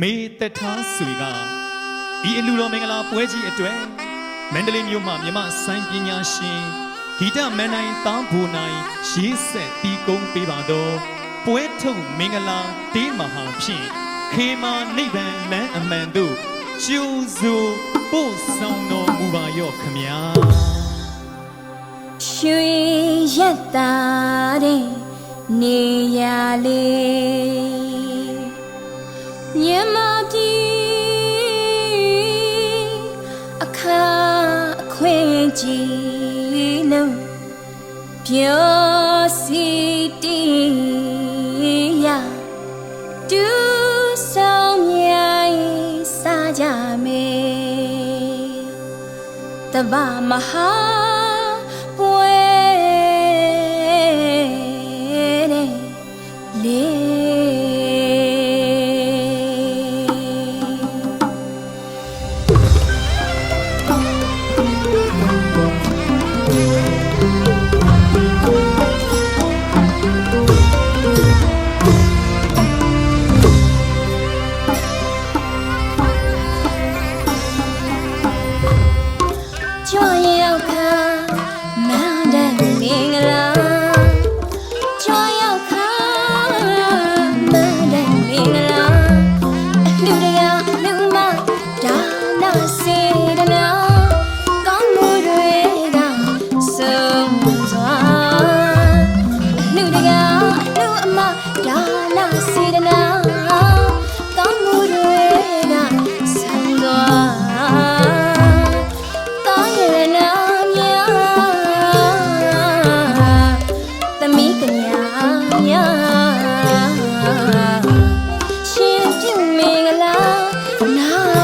မေတထားဆွေကဒီအလူတော်မင်္ဂလာပွဲကြီးအတွက်မန္တလေးမြို့မှာမြမဆိုင်ပညာရှင်ဂီတမန်နိုင်တောင်းဘူနိုင်ရေးဆက်တီးကုန်းပေးပါတော့ပွဲထုတ်မင်္ဂလာတေးမဟာဖြင့်ခေမာနိဗ္ဗာန်လမ်းအမှန်တို့ကျူစုပို့ဆောင်တော်မူပါရော့ခမညာရွှေရက်တာတဲ့နေရလေး မြန်မာပြည်အခါအခွင့်ကြီးလို့ပြောစီတီရဒူးဆောင်မြိုင်စားကြမယ်တဘာမဟာ now.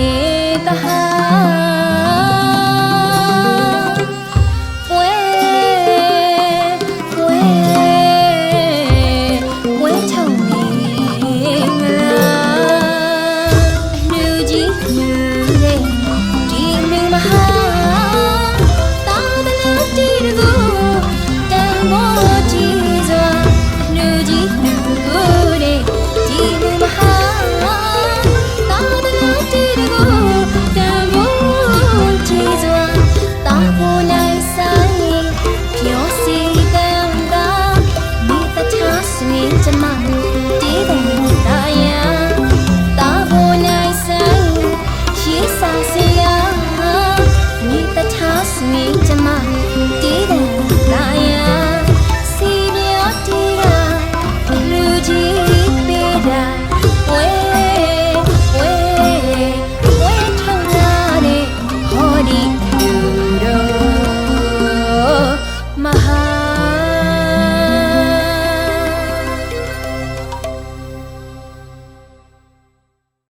အ